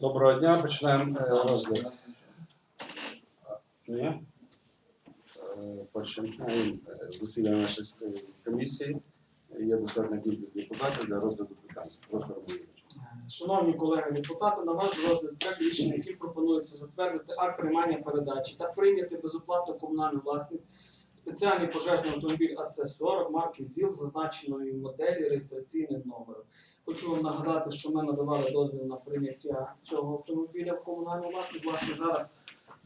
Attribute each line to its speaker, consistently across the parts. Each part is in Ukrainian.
Speaker 1: Доброго дня, починаємо е, розгляд. Ні? Е, Починаємо е, засідання нашої е, комісії. Є достатня кількість депутатів для розгляду питань. Прошу Романович.
Speaker 2: Шановні колеги депутати, на ваш розгляд проект рішення, яким пропонується затвердити акт приймання передачі та прийняти безоплатну комунальну власність спеціальний пожежний автомобіль АЦ-40 марки ЗІЛ зазначеної моделі реєстраційним номером. Хочу вам нагадати, що ми надавали дозвіл на прийняття цього автомобіля в комунальну власність. Власне, зараз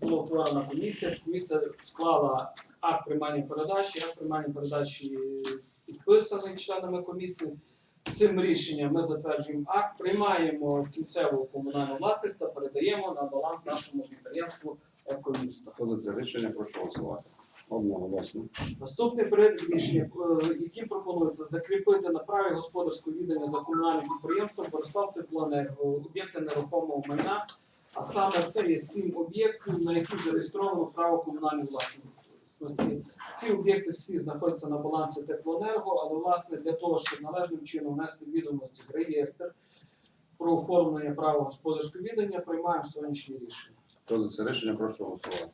Speaker 2: була утворена комісія. Комісія склала акт приймання передачі. Акт приймання передачі підписаний членами комісії. Цим рішенням ми затверджуємо акт, приймаємо кінцеву комунальну власність та передаємо на баланс нашому підприємству «Екомісто».
Speaker 1: Хто це рішення, прошу голосувати. Одноголосно.
Speaker 2: Наступний проект рішення, е, яким пропонується закріпити на праві господарського віддання за комунальним підприємством Борислав Теплоенерго, об'єкти нерухомого майна, а саме це є сім об'єктів, на які зареєстровано право комунальної власності. Ці об'єкти всі знаходяться на балансі теплоенерго, але власне для того, щоб належним чином внести відомості в реєстр про оформлення права господарського віддання, приймаємо сьогоднішнє рішення.
Speaker 1: Хто за це рішення, прошу голосувати.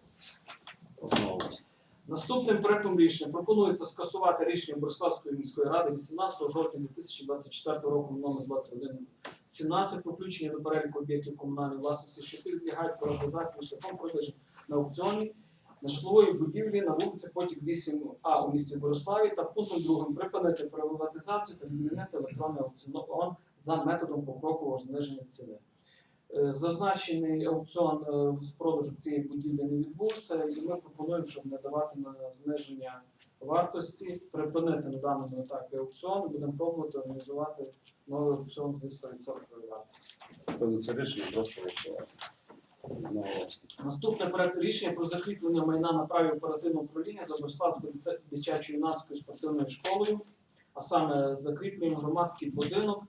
Speaker 1: Одноголосно.
Speaker 2: Наступним проектом рішення пропонується скасувати рішення Бориславської міської ради 18 жовтня 2024 року номер 2117 про включення до переліку об'єктів комунальної власності, що підлягають приватизації шляхом продажу на аукціоні на житлової будівлі на вулиці Потік 8А у місті Бориславі та пунктом другим припинити приватизацію та відмінити електронний аукціон за методом покрокового зниження ціни. Е, Зазначений аукціон е, з продажу цієї будівлі не відбувся, і ми пропонуємо, щоб не давати на зниження вартості, припинити на даному етапі аукціон, і будемо пробувати організувати новий аукціон з 100% вартості.
Speaker 1: Це рішення, прошу голосувати.
Speaker 2: Наступне проект рішення про закріплення майна на праві оперативного управління за Бориславською дитячою юнацькою спортивною школою, а саме закріплюємо громадський будинок,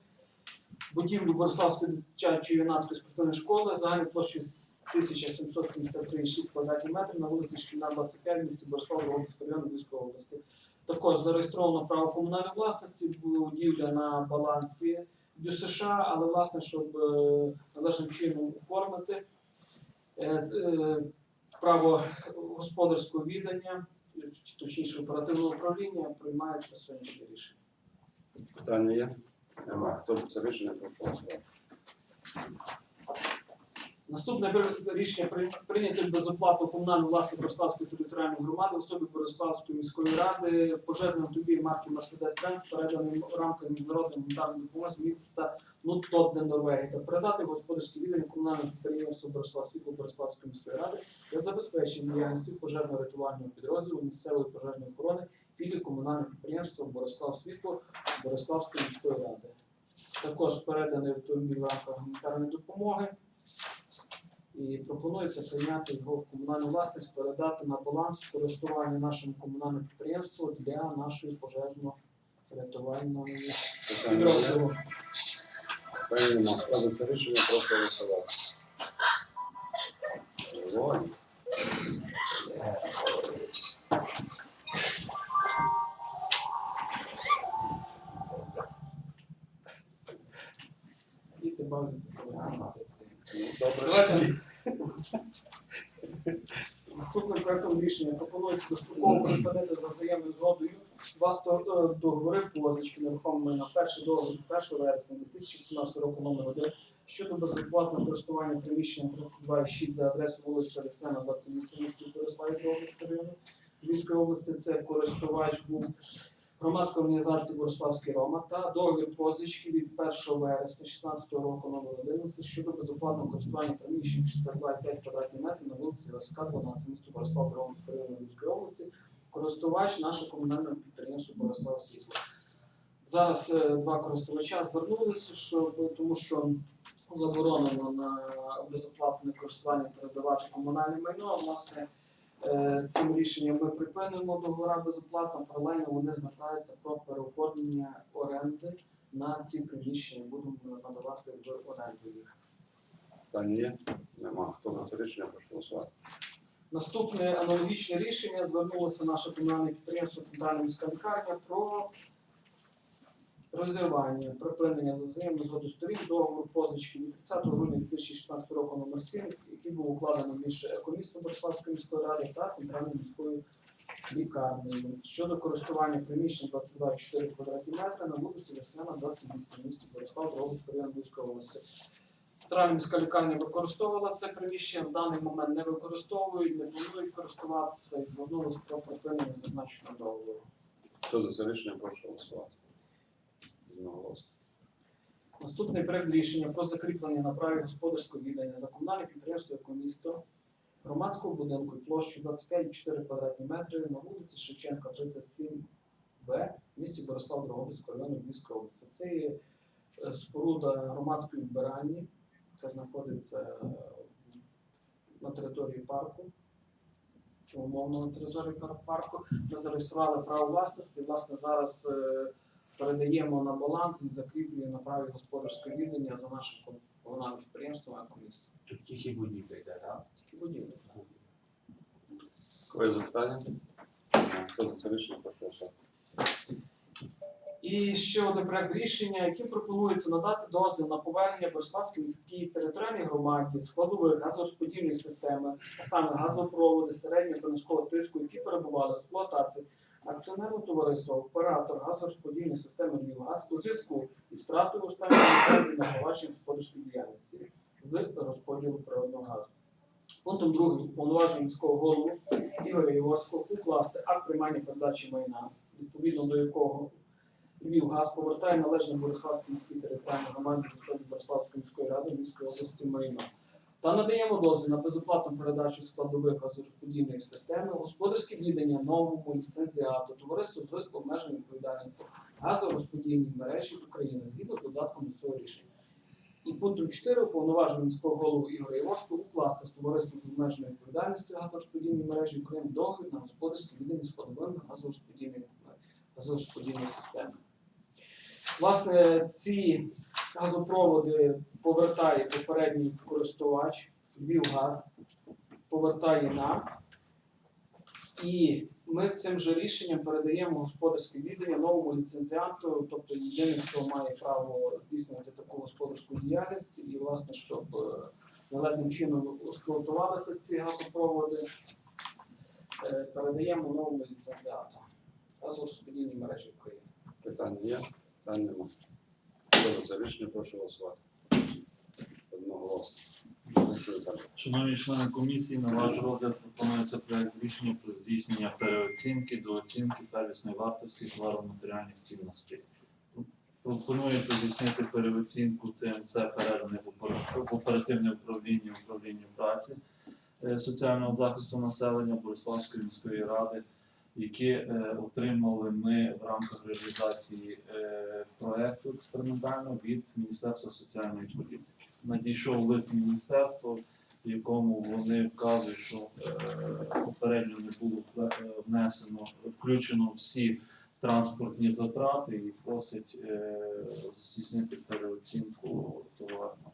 Speaker 2: будівлю Бориславської дитячої юнацької спортивної школи загальною площею 1773,6 квадратних метрів на вулиці Шкільна, 25 в місті Борислав Володимирського району Львівської області. Також зареєстровано право комунальної власності, будівля на балансі ДЮСШ, але власне, щоб е, належним чином оформити е, е, право господарського віддання, точніше оперативного управління, приймається сьогоднішнє рішення.
Speaker 1: Питання є? Немає. Хто це рішення, прошу голосувати.
Speaker 2: Наступне рішення при- прийняти безоплатну комунальну власність Бориславської територіальної громади особи Бориславської міської ради пожежний автомобіль марки Mercedes-Benz, переданий в рамках міжнародної гуманітарної допомоги міста Нутодне, Норвегії, та передати в господарське віддання комунального підприємства Борислав Світло Бориславської міської ради для забезпечення діяльності пожежно-рятувального підрозділу місцевої пожежної охорони від комунального підприємства Борислав Світло Бориславської міської ради. Також переданий автомобіль рамках гуманітарної допомоги. І пропонується прийняти його в комунальну власність, передати на баланс в користування нашому комунальному підприємству для нашої пожежно-рятувальної підрозділу.
Speaker 1: Хто за це рішення, прошу голосувати.
Speaker 2: Проектом рішення пропонується достроково припинити за взаємною згодою два е, договори позички нерухомого на перший договір 1 вересня 2017 року номер 1 щодо безоплатного користування приміщенням 32,6 за адресою вулиця Весняна, 28 місті Бориславі Дрогобицького району Львівської області. Це користувач був громадська організація Бориславський Рома та договір позички від 1 вересня 16 року номер 11 щодо безоплатного користування приміщенням 62,5 квадратних метрів на вулиці Васюка, 12 місто Борислав Дрогобицького району Львівської області. Користувач наше комунальне підприємство Борислав Світло. Зараз е, два користувача звернулися, щоб тому що заборонено на безоплатне користування передавати комунальне майно. Власне, цим рішенням ми припинимо договора безоплатно, паралельно вони звертаються про переоформлення оренди на ці приміщення. Будемо надавати в оренду їх.
Speaker 1: Питання є? Нема. Хто за це рішення, прошу голосувати.
Speaker 2: Наступне аналогічне рішення звернулося наше комунальне підприємство Центральна міська лікарня про розірвання, припинення взаємної згоди сторін договору позички від 30 грудня 2016 року номер 7, який був укладений між екомістом Бориславської міської ради та центральною міською лікарнею щодо користування приміщень 22,4 квадратні метри на вулиці Весняна, 28 в місті Борислав, Дрогобицької району Львівської області. Центральна міська лікарня використовувала це приміщення, в даний момент не використовують, не планують користуватися і звернулися про припинення зазначеного договору.
Speaker 1: Хто за це рішення прошу голосувати? Одноголосно.
Speaker 2: Наступний проект рішення про закріплення на праві господарського віддання за комунальне підприємство «Екомісто» громадського будинку площею 25,4 квадратні метри на вулиці Шевченка, 37 Б в місті Борислав Дрогобицького району Львівської області. Це є е, споруда громадської вбиральні, яка знаходиться е, на території парку. Умовно на території парку. Ми зареєстрували право власності. Власне, зараз е, передаємо на баланс і закріплюємо на праві господарського віддання за нашим комунальним підприємством «Екомісто».
Speaker 3: Тут тільки будівля йде, так?
Speaker 2: Тільки будівлі.
Speaker 1: Коли запитання? Хто за це рішення прошу?
Speaker 2: І ще один проект рішення, яким пропонується надати дозвіл на повернення Бориславській міській територіальній громаді складових газорозподільної системи, а саме газопроводи середнього та низького тиску, які перебували в експлуатації акціонерного товариства оператор газорозподільної системи Львівгаз у зв'язку із втратою останньої ліцензії на провадження господарської діяльності з розподілу природного газу. Пунктом другим повноваження міського голову Ігоря Івоського укласти акт приймання передачі майна, відповідно до якого Львівгаз повертає належне Бориславській міській територіальній громаді особі Бориславської міської ради Львівської області майно. Та надаємо дозвіл на безоплатну передачу складових газорозподільної системи, господарське віддання новому ліцензіату, товариству з обмеженою відповідальністю газорозподільній мережі України згідно з додатком до цього рішення. І пунктом 4 уповноважено міського голову Ігоря Івоську укласти з товариством з обмеженою відповідальністю газорозподільної мережі України договір на господарське складовими газорозподільної газорозподільної системи. Власне, ці газопроводи повертає попередній користувач Львівгаз, повертає нам. І ми цим же рішенням передаємо господарське віддання новому ліцензіанту, тобто єдиний, хто має право здійснювати таку господарську діяльність, і власне, щоб е, належним чином експлуатувалися ці газопроводи, е, передаємо новому ліцензіату газорозподільній мережі України.
Speaker 1: Питання є? Питань нема. Хто за рішення прошу голосувати? Одноголосно.
Speaker 4: Шановні члени комісії, на ваш розгляд пропонується проект рішення про здійснення переоцінки до оцінки первісної вартості товаро-матеріальних цінностей. Пропонується здійснити переоцінку ТМЦ переданих в оперативне управління управління праці е, соціального захисту населення Бориславської міської ради, які е, отримали ми в рамках реалізації проекту експериментального від Міністерства соціальної політики. Надійшов лист міністерства, в якому вони вказують, що е, попередньо не було е, внесено, включено всі транспортні затрати і просять е, здійснити переоцінку з додатком.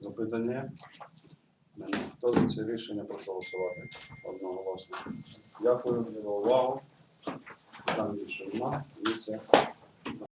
Speaker 1: Запитання? Хто за це рішення прошу голосувати? Одноголосно. Дякую за увагу. Питань більше нема. Комісія